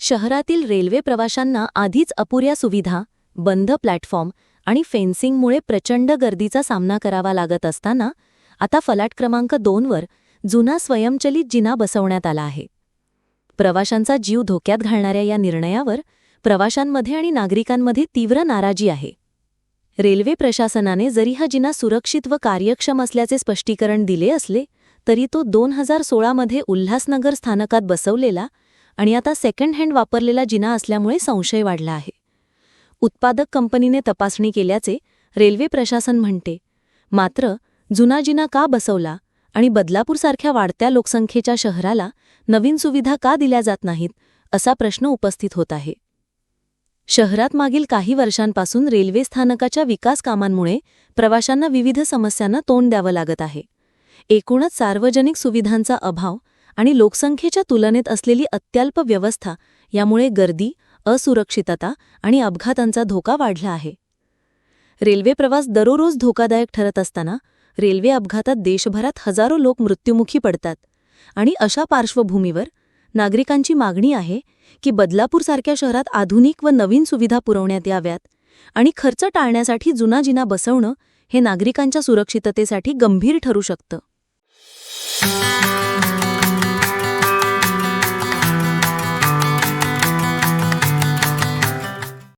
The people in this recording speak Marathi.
शहरातील रेल्वे प्रवाशांना आधीच अपुऱ्या सुविधा बंद प्लॅटफॉर्म आणि फेन्सिंगमुळे प्रचंड गर्दीचा सामना करावा लागत असताना आता फलाट क्रमांक दोनवर जुना स्वयंचलित जिना बसवण्यात आला आहे. प्रवाशांचा जीव धोक्यात घालणाऱ्या या निर्णयावर प्रवाशांमध्ये आणि नागरिकांमध्ये तीव्र नाराजी आहे. रेल्वे प्रशासनाने जरी हा जिना सुरक्षित व कार्यक्षम असल्याचे स्पष्टीकरण दिले असले तरी तो दोन हजार सोळामध्ये उल्हासनगर स्थानकात बसवलेला आणि आता सेकंड हँड वापरलेला जिना असल्यामुळे संशय वाढला आहे. उत्पादक कंपनीने तपासणी केल्याचे रेल्वे प्रशासन म्हणते मात्र जुना जिना का बसवला आणि बदलापूरसारख्या वाढत्या लोकसंख्येच्या शहराला नवीन सुविधा का दिल्या जात नाहीत असा प्रश्न उपस्थित होत आहे. शहरात मागील काही वर्षांपासून रेल्वे स्थानकाच्या विकास कामांमुळे प्रवाशांना विविध समस्यांना तोंड द्यावं लागत आहे. एकूणच सार्वजनिक सुविधांचा अभाव आणि लोकसंख्येच्या तुलनेत असलेली अत्यल्प व्यवस्था यामुळे गर्दी असुरक्षितता आणि अपघातांचा धोका वाढला आहे. रेल्वे प्रवास दररोज धोकादायक ठरत असताना रेल्वे अपघातात देशभरात हजारो लोक मृत्युमुखी पडतात आणि अशा पार्श्वभूमीवर नागरिकांची मागणी आहे की बदलापूरसारख्या शहरात आधुनिक व नवीन सुविधा पुरवण्यात याव्यात आणि खर्च टाळण्यासाठी जुना जिना बसवणं हे नागरिकांच्या सुरक्षिततेसाठी गंभीर ठरू शकतं.